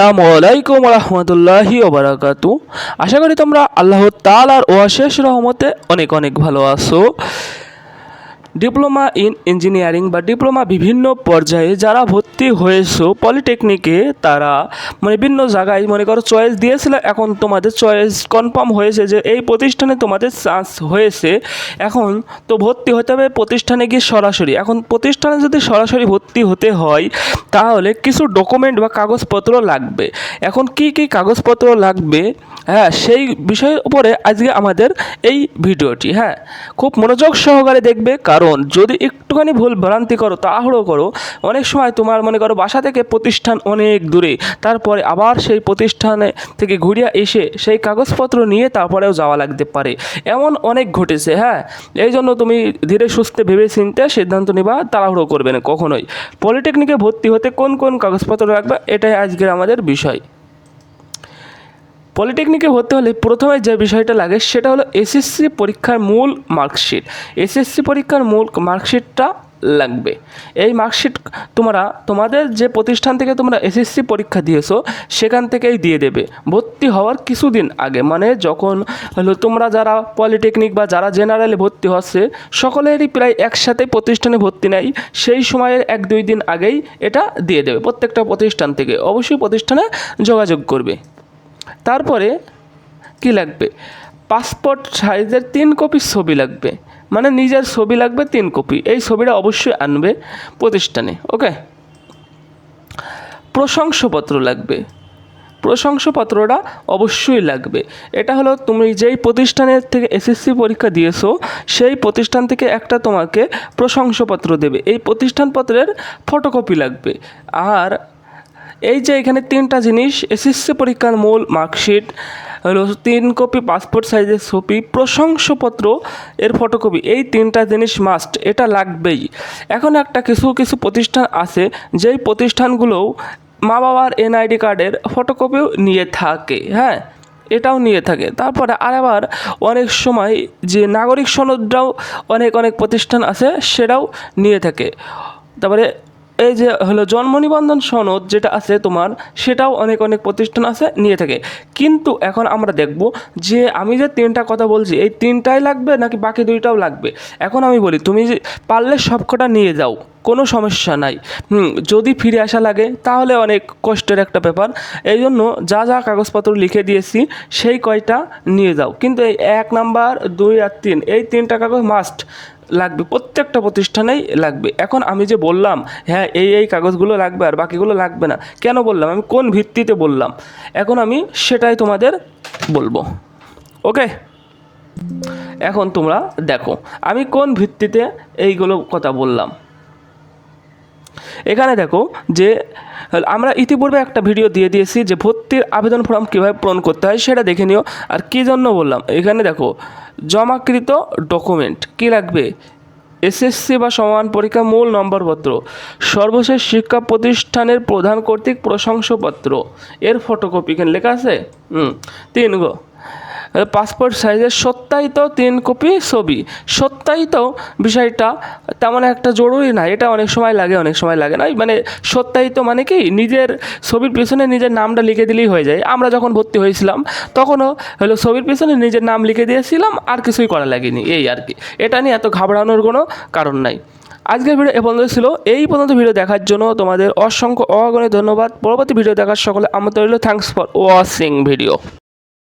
আসসালামু আলাইকুম রহমতুল্লাহি ওবারাকাতু আশা করি তোমরা আল্লাহ তালার ওয়াশেষ রহমতে অনেক অনেক ভালো আছো। ডিপ্লোমা ইন ইঞ্জিনিয়ারিং বা ডিপ্লোমা বিভিন্ন পর্যায়ে যারা ভর্তি হয়েছো পলিটেকনিকে তারা মানে বিভিন্ন জায়গায় মনে করো চয়েস দিয়েছিল, এখন তোমাদের চয়েস কনফার্ম হয়েছে যে এই প্রতিষ্ঠানে তোমাদের চান্স হয়েছে। এখন তো ভর্তি হতে হবে প্রতিষ্ঠানে গিয়ে সরাসরি। এখন প্রতিষ্ঠানে যদি সরাসরি ভর্তি হতে হয়, তাহলে কিছু ডকুমেন্ট বা কাগজপত্র লাগবে। এখন কি কি কাগজপত্র লাগবে? হ্যাঁ সেই বিষয়ের উপরে আজকে আমাদের এই ভিডিওটি। হ্যাঁ খুব মনোযোগ সহকারে দেখবে, কারণ যদি একটুখানি ভুল ভ্রান্তি করো, তাড়াহুড়ো করো। অনেক সময় তোমার মনে করো বাসা থেকে প্রতিষ্ঠান অনেক দূরে। তারপরে আবার সেই প্রতিষ্ঠানে থেকে ঘুরিয়ে এসে সেই কাগজপত্র নিয়ে তারপরেও যাওয়া লাগতে পারে। এমন অনেক ঘটেছে হ্যাঁ? এই জন্য তুমি ধীরে সুস্থে ভেবে চিনতে সিদ্ধান্ত নেবা, তাড়াহুড়ো করবে না কখনোই। পলিটেকনিকে ভর্তি হতে কোন কোন কাগজপত্র রাখবে, এটাই আজকের আমাদের বিষয়। পলিটেকনিকে ভর্তি হলে প্রথমে যে বিষয়টা লাগে সেটা হলো এসএসসি পরীক্ষার মূল মার্কশিট। এসএসসি পরীক্ষার মূল মার্কশিটটা লাগবে। এই মার্কশিট তোমরা, তোমাদের যে প্রতিষ্ঠান থেকে তোমরা এসএসসি পরীক্ষা দিয়েছ, সেখান থেকেই দিয়ে দেবে। ভর্তি হওয়ার কিছুদিন আগে মানে যখন হলো তোমরা যারা পলিটেকনিক বা যারা জেনারেলে ভর্তি হচ্ছে, সকলেরই প্রায় একসাথে প্রতিষ্ঠানে ভর্তি নেয় সেই সময়ের এক দুই দিন আগেই এটা দিয়ে দেবে প্রত্যেকটা প্রতিষ্ঠান থেকে। অবশ্যই প্রতিষ্ঠানে যোগাযোগ করবে। তারপরে কি লাগবে? পাসপোর্ট সাইজের তিন কপি ছবি লাগবে। মানে নিজের ছবি লাগবে তিন কপি এই ছবিটা অবশ্যই আনবে প্রতিষ্ঠানে ওকে প্রশংসাপত্র লাগবে। প্রশংসাপত্রটা অবশ্যই লাগবে। এটা হলো তুমি যেই প্রতিষ্ঠানের থেকে এসএসসি পরীক্ষা দিয়েছ, সেই প্রতিষ্ঠান থেকে একটা তোমাকে প্রশংসাপত্র দেবে। এই প্রতিষ্ঠানপত্রের ফটোকপি লাগবে। আর এই যে এখানে তিনটা জিনিস, এসএসসি পরীক্ষার মূল মার্কশিট, হলো তিন কপি পাসপোর্ট সাইজের ছবি, প্রশংসাপত্র, এর ফটোকপি এই তিনটা জিনিস মাস্ট এটা লাগবেই। এখন একটা কিছু কিছু প্রতিষ্ঠান আছে, যেই প্রতিষ্ঠানগুলোও মা বাবার এনআইডি কার্ডের ফটোকপিও নিয়ে থাকে হ্যাঁ? এটাও নিয়ে থাকে। তারপরে আর আবার অনেক সময় যে নাগরিক সনদটাও অনেক অনেক প্রতিষ্ঠান আছে, সেটাও নিয়ে থাকে। তারপরে এই যে হলো জন্ম নিবন্ধন সনদ যেটা আছে তোমার, সেটাও অনেক অনেক প্রতিষ্ঠান আছে, নিয়ে থাকে। কিন্তু এখন আমরা দেখব যে আমি যে তিনটা কথা বলছি, এই তিনটাই লাগবে নাকি বাকি দুইটাও লাগবে? এখন আমি বলি, তুমি যে পারলে সবকটা নিয়ে যাও, কোনো সমস্যা নাই। যদি ফিরে আসা লাগে, তাহলে অনেক কষ্টের একটা ব্যাপার। এই জন্য যা যা কাগজপত্র লিখে দিয়েছি, সেই কয়টা নিয়ে যাও। কিন্তু এই এক নাম্বার, দুই আর তিন, এই তিনটা কাগজ মাস্ট লাগবে, প্রত্যেকটা প্রতিষ্ঠানেই লাগবে। এখন আমি যে বললাম হ্যাঁ এই এই কাগজগুলো লাগবে আর বাকিগুলো লাগবে না, কেন বললাম? আমি কোন ভিত্তিতে বললাম? এখন আমি সেটাই তোমাদের বলব। ওকে? এখন তোমরা দেখো, আমি কোন ভিত্তিতে এইগুলো কথা বললাম? এখানে দেখো যে, আমরা ইতিপূর্বে একটা ভিডিও দিয়ে দিয়েছি যে ভর্তির আবেদন ফর্ম কীভাবে পূরণ করতে হয়, সেটা দেখে নিও। আর কী জন্য বললাম, এখানে দেখো, জমাকৃত ডকুমেন্ট কী লাগবে? এসএসসি বা সমান পরীক্ষা মূল নম্বরপত্র, সর্বশেষ শিক্ষা প্রতিষ্ঠানের প্রধান কর্তৃক প্রশংসাপত্র, এর ফটোকপি এখানে লেখা আছে? হুম, তিন গো। পাসপোর্ট সাইজের সত্যায়িত তিন কপি ছবি। সত্যায়িত বিষয়টা তেমন একটা জরুরি না, এটা অনেক সময় লাগে, অনেক সময় লাগে না। মানে সত্যায়িত মানে কি, নিজের ছবির পিছনে নিজের নামটা লিখে দিলেই হয়ে যায়। আমরা যখন ভর্তি হয়েছিলাম, তখনও হলো ছবির পিছনে নিজের নাম লিখে দিয়েছিলাম, আর কিছুই করা লাগেনি, এই আর কি। এটা নিয়ে এত ঘাবড়ানোর কোনো কারণ নাই। আজকের ভিডিও এ পর্যন্ত ছিল। এই পর্যন্ত ভিডিও দেখার জন্য তোমাদের অসংখ্য অগণিত ধন্যবাদ। পরবর্তী ভিডিও দেখার সকলে আমাদের রইল। Thanks for watching video